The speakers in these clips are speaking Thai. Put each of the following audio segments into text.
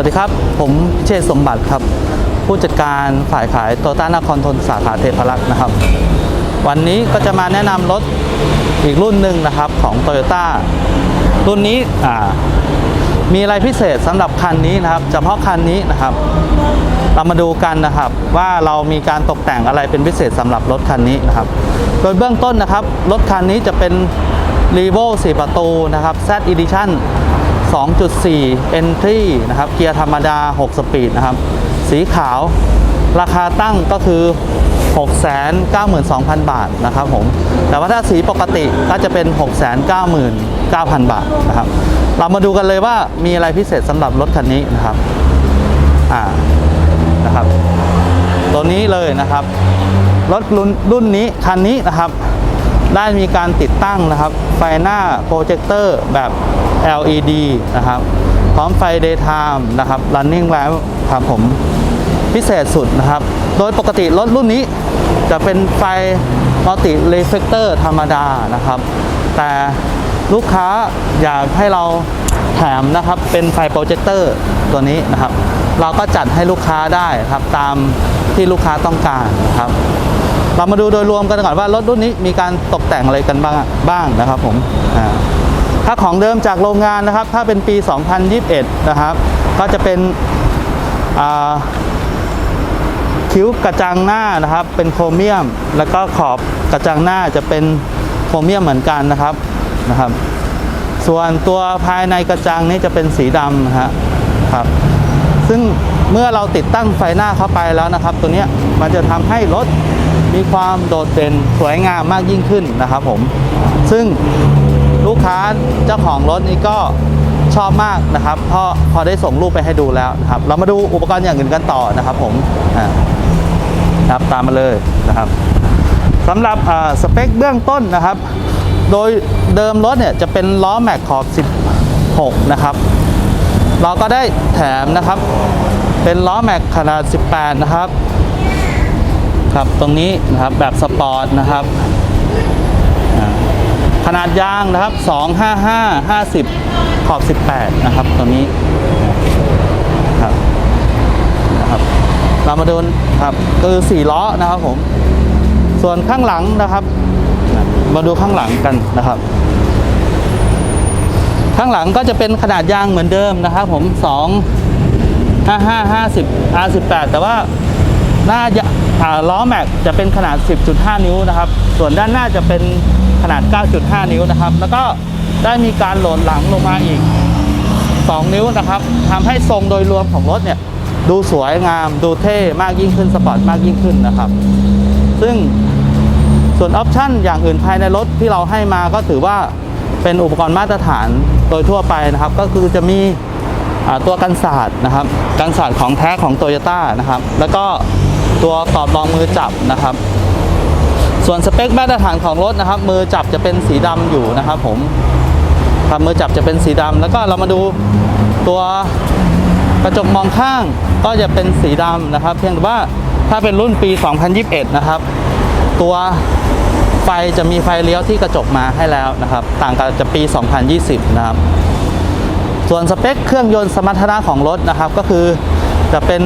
วัสดีครับ ผมพิเชษฐ์สมบัติครับ ผู้จัดการฝ่ายขายโตต้านครทนสาขาเทพรักษ์นะครับ วันนี้ก็จะมาแนะนำรถอีกรุ่นหนึ่งนะครับของ t o y ยต้รุ่นนี้มีอะไรพิเศษสำหรับคันนี้นะครับเฉพาะคันนี้นะครับ เรามาดูกันนะครับว่าเรามีการตกแต่งอะไรเป็นพิเศษสำหรับรถคันนี้นะครับ โดยเบื้องต้นนะครับ รถคันนี้จะเป็น r e v o 4 ประตูนะครับ Z Edition 2.4 Entry นะครับ เกียร์ธรรมดา 6 สปีดนะครับ สีขาว ราคาตั้งก็คือ 692,000 บาทนะครับผม แต่ว่าถ้าสีปกติก็จะเป็น 699,000 บาทนะครับ เรามาดูกันเลยว่ามีอะไรพิเศษสำหรับรถคันนี้นะครับ อ่า นะครับ ตัวนี้เลยนะครับ รถรุ่นรุ่นนี้คันนี้นะครับ ได้มีการติดตั้งนะครับไฟหน้าโปรเจคเตอร์แบบ LED นะครับพร้อมไฟ daytime นะครับ running lamp ครับผมพิเศษสุดนะครับ โดยปกติรถรุ่นนี้จะเป็นไฟมัลติเรฟเฟกเตอร์ธรรมดานะครับ แต่ลูกค้าอยากให้เราแถมนะครับเป็นไฟโปรเจคเตอร์ตัวนี้นะครับ เราก็จัดให้ลูกค้าได้ครับตามที่ลูกค้าต้องการนะครับ เรามาดูโดยรวมกันก่อนว่ารถรุ่นนี้มีการตกแต่งอะไรกันบ้างบ้างนะครับผมถ้าของเดิมจากโรงงานนะครับ ถ้าเป็นปี 2021 นะครับ ก็จะเป็นคิ้วกระจังหน้านะครับ เป็นโครเมียม แล้วก็ขอบกระจังหน้าจะเป็นโครเมียมเหมือนกันนะครับนะครับ ส่วนตัวภายในกระจังนี่จะเป็นสีดำนะฮะครับ ซึ่งเมื่อเราติดตั้งไฟหน้าเข้าไปแล้วนะครับ ตัวนี้มันจะทำให้รถ มีความโดดเด่นสวยงามมากยิ่งขึ้นนะครับผม ซึ่งลูกค้าเจ้าของรถนี่ก็ชอบมากนะครับพราะพอได้ส่งรูปไปให้ดูแล้วนะครับ เรามาดูอุปกรณ์อย่างอื่นกันต่อนะครับผมอ่าครับตามมาเลยนะครับสำหรับอ่าสเปคเบื้องต้นนะครับ โดยเดิมรถเนี่ยจะเป็นล้อแม็กขอบ 16 นะครับ เราก็ได้แถมนะครับ เป็นล้อแม็กขนาด 18 นะครับ ครับตรงนี้นะครับแบบสปอร์ตนะครับขนาดยางนะครับ 255 50 ขอบ 18 นะครับตัวนี้ครับนะครับเรามาดูครับคือ4ล้อนะครับผมส่วนข้างหลังนะครับ มาดูข้างหลังกันนะครับ ข้างหลังก็จะเป็นขนาดยางเหมือนเดิมนะครับ ผม 2 55 50 R18 แต่ว่าหน้าจะอ่า ล้อแม็กจะเป็นขนาด 10.5 นิ้วนะครับ ส่วนด้านหน้าจะเป็นขนาด 9.5 นิ้วนะครับ แล้วก็ได้มีการโหลดหลังลงมาอีก 2 นิ้วนะครับทำให้ทรงโดยรวมของรถเนี่ยดูสวยงามดูเท่มากยิ่งขึ้นสปอร์ตมากยิ่งขึ้นนะครับ ซึ่งส่วนออปชั่นอย่างอื่นภายในรถที่เราให้มาก็ถือว่าเป็นอุปกรณ์มาตรฐานโดยทั่วไปนะครับ ก็คือจะมีตัวกันศาสตร์นะครับกันศาสตร์ของแท้ของโตโยต้านะครับ แล้วก็ ตัวกรอบรองมือจับนะครับ ส่วนสเปคมาตรฐานของรถนะครับ มือจับจะเป็นสีดำอยู่นะครับ ผมครับมือจับจะเป็นสีดำแล้วก็เรามาดูตัวกระจกมองข้างก็จะเป็นสีดำนะครับ เพียงแต่ว่าถ้าเป็นรุ่นปี 2021 นะครับ ตัวไฟจะมีไฟเลี้ยวที่กระจกมาให้แล้วนะครับ ต่างกับจะปี 2020 นะครับ ส่วนสเปคเครื่องยนต์สมรรถนะของรถนะครับ ก็คือ จะเป็น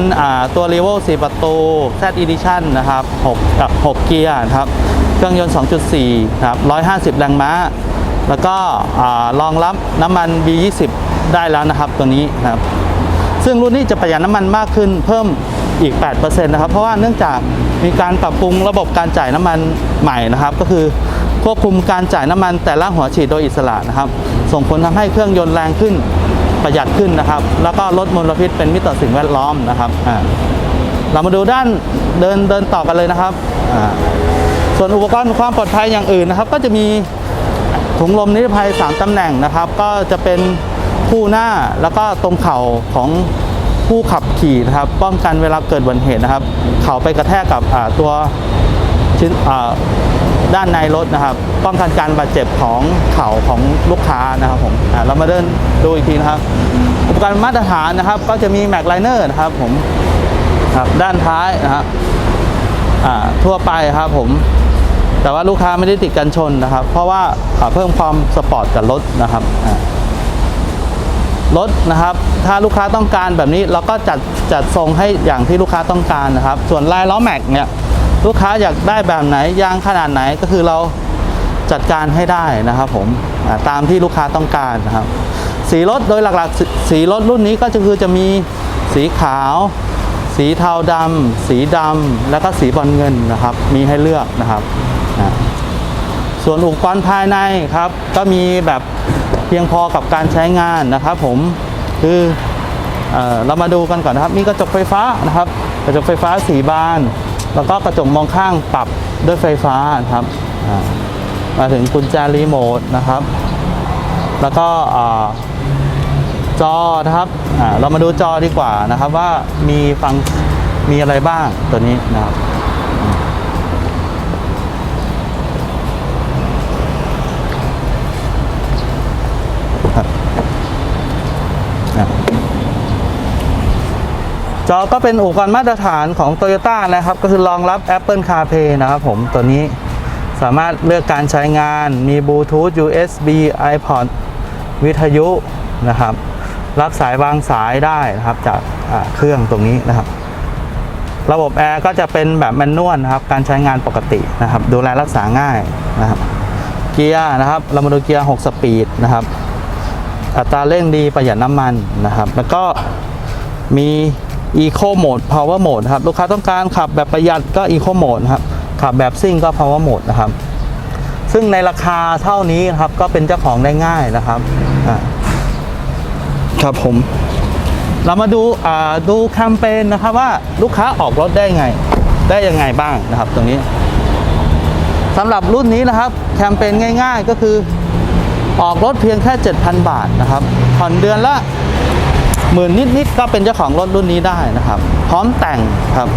ตัว r e v o 4 ประตู Z Edition นะครับ6กับ 6 เกียร์นะครับ เครื่องยนต์ 2.4 นะครับ 150 แรงม้า แล้วก็รองรับน้ำมัน B20 ได้แล้วนะครับตัวนี้นะครับ ซึ่งรุ่นนี้จะประหยัดน้ำมันมากขึ้นเพิ่มอีก 8%นะครับ เพราะว่าเนื่องจากมีการปรับปรุงระบบการจ่ายน้ำมันใหม่นะครับ ก็คือควบคุมการจ่ายน้ำมันแต่ละหัวฉีดโดยอิสระนะครับ ส่งผลทำให้เครื่องยนต์แรงขึ้น ประหยัดขึ้นนะครับ แล้วก็ลดมลพิษเป็นมิตรต่อสิ่งแวดล้อมนะครับอ่าเรามาดูด้านเดินเดินต่อกันเลยนะครับอ่าส่วนอุปกรณ์ความปลอดภัยอย่างอื่นนะครับ ก็จะมีถุงลมนิรภัย 3ตำแหน่งนะครับ ก็จะเป็นคู่หน้าแล้วก็ตรงเข่าของผู้ขับขี่นะครับ ป้องกันเวลาเกิดอุบัติเหตุนะครับ เข่าไปกระแทกกับตัวชิ้น ด้านในรถนะครับ ป้องกันการบาดเจ็บของเข่าของลูกค้านะครับผมเรามาเดินดูอีกทีนะครับ อุปกรณ์มาตรฐานนะครับ ก็จะมีแม็กไลเนอร์นะครับผมครับด้านท้ายนะครับทั่วไปครับผม แต่ว่าลูกค้าไม่ได้ติดกันชนนะครับ เพราะว่าเพิ่มความสปอร์ตกับรถนะครับรถนะครับ ถ้าลูกค้าต้องการแบบนี้เราก็จัดจัดทรงให้อย่างที่ลูกค้าต้องการนะครับ ส่วนลายล้อแม็กเนี่ย ลูกค้าอยากได้แบบไหนยางขนาดไหนก็คือเราจัดการให้ได้นะครับผมตามที่ลูกค้าต้องการนะครับสีรถโดยหลักๆ สีรถรุ่นนี้ก็จะคือจะมีสีขาว สีเทาดำสีดำแล้วก็สีบอลเงินนะครับ มีให้เลือกนะครับส่วนอุปกรณ์ภายในครับ ก็มีแบบเพียงพอกับการใช้งานนะครับผมคือเอเรามาดูกันก่อนนะครับ มีกระจกไฟฟ้านะครับ กระจกไฟฟ้าสีบาน แล้วก็กระจกมองข้างปรับด้วยไฟฟ้านะครับ มาถึงกุญแจรีโมทนะครับ แล้วก็จอนะครับ เรามาดูจอดีกว่านะครับว่ามีฟังมีอะไรบ้างตัวนี้นะครับ จอก็เป็นอุปกรณ์มาตรฐานของ Toyota นะครับ ก็คือรองรับ Apple CarPlay นะครับผมตัวนี้สามารถเลือกการใช้งานมีบลูทูธ USB iPod วิทยุนะครับ รับสายวางสายได้นะครับจากเครื่องตรงนี้นะครับ ระบบแอร์ก็จะเป็นแบบแมนนวลนะครับ การใช้งานปกตินะครับ ดูแลรักษาง่ายนะครับ เกียร์นะครับเรามาดูเกียร์ 6 สปีดนะครับ อัตราเร่งดีประหยัดน้ำมันนะครับ แล้วก็มี Eco Mode Power Mode นะครับลูกค้าต้องการขับแบบประหยัดก็ Eco Mode นะครับขับแบบซิ่งก็ Power Mode นะครับ ซึ่งในราคาเท่านี้นะครับก็เป็นเจ้าของได้ง่ายนะครับอ่าครับผมเรามาดูอ่าดูแคมเปญนะครับว่าลูกค้าออกรถได้ไง ได้ยังไงบ้างนะครับ ตรงนี้สำหรับรุ่นนี้นะครับแคมเปญง่าย ๆ ก็คือออกรถเพียงแค่ 7,000 บาทนะครับผ่อนเดือนละ หมื่นนิดๆก็เป็นเจ้าของรถรุ่นนี้ได้นะครับ พร้อมแต่งครับ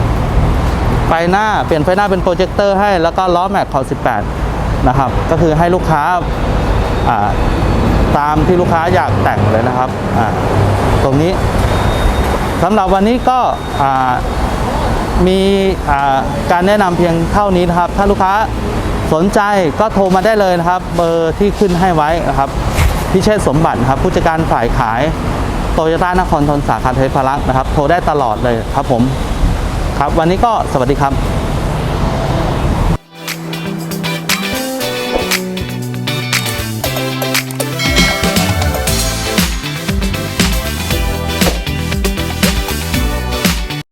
ไฟหน้าเปลี่ยนไฟหน้าเป็นโปรเจคเตอร์ให้แล้วก็ล้อแม็กขอบ18 นะครับ ก็คือให้ลูกค้าตามที่ลูกค้าอยากแต่งเลยนะครับตรงนี้สำหรับวันนี้ก็มีการแนะนำเพียงเท่านี้นะครับ ถ้าลูกค้าสนใจก็โทรมาได้เลยนะครับ เบอร์ที่ขึ้นให้ไว้นะครับพิเชษสมบัติครับผู้จัดการฝ่ายขาย โตโยต้านครทนสาขาเทพารักษ์นะครับ โทรได้ตลอดเลยครับผม ครับ วันนี้ก็สวัสดีครับ